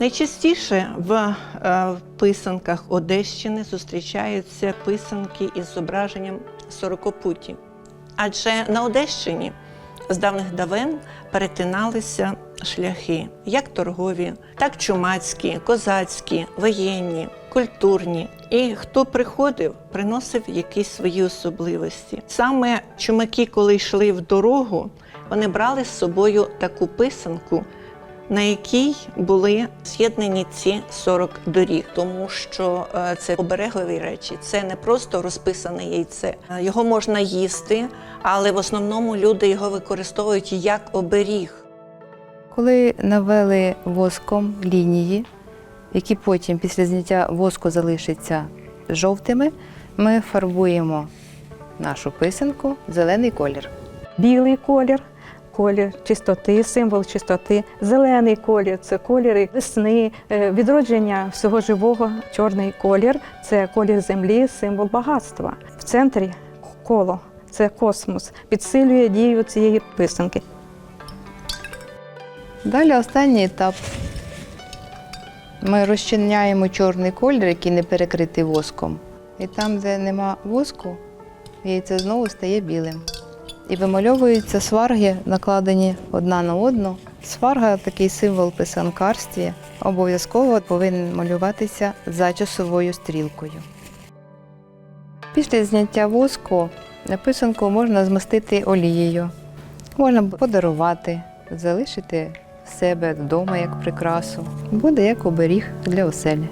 Найчастіше в е, писанках Одещини зустрічаються писанки із зображенням сорокопуті. Адже на Одещині з давних давен перетиналися шляхи, як торгові, так чумацькі, козацькі, воєнні, культурні. І хто приходив, приносив якісь свої особливості. Саме чумаки, коли йшли в дорогу, вони брали з собою таку писанку, на якій були з'єднані ці 40 доріг, тому що е, це оберегові речі, це не просто розписане яйце. Е, Його можна їсти, але в основному люди його використовують як оберіг. Коли навели воском лінії, які потім після зняття воску залишаться жовтими, ми фарбуємо нашу писанку в зелений колір. білий колір, колір чистоти, символ чистоти, зелений колір це кольори весни, е, відродження всього живого. Чорний колір це колір землі, символ багатства. В центрі коло це космос, підсилює дію цієї писанки. Далі останній етап. Ми розчиняємо чорний колір, який не перекритий воском. І там, де нема воску, яйце знову стає білим. І вимальовуються сварги, накладені одна на одну. Сварга такий символ писанкарстві. Обов'язково повинен малюватися за часовою стрілкою. Після зняття воску писанку можна змастити олією, можна подарувати, залишити в себе вдома як прикрасу. Буде як оберіг для оселі.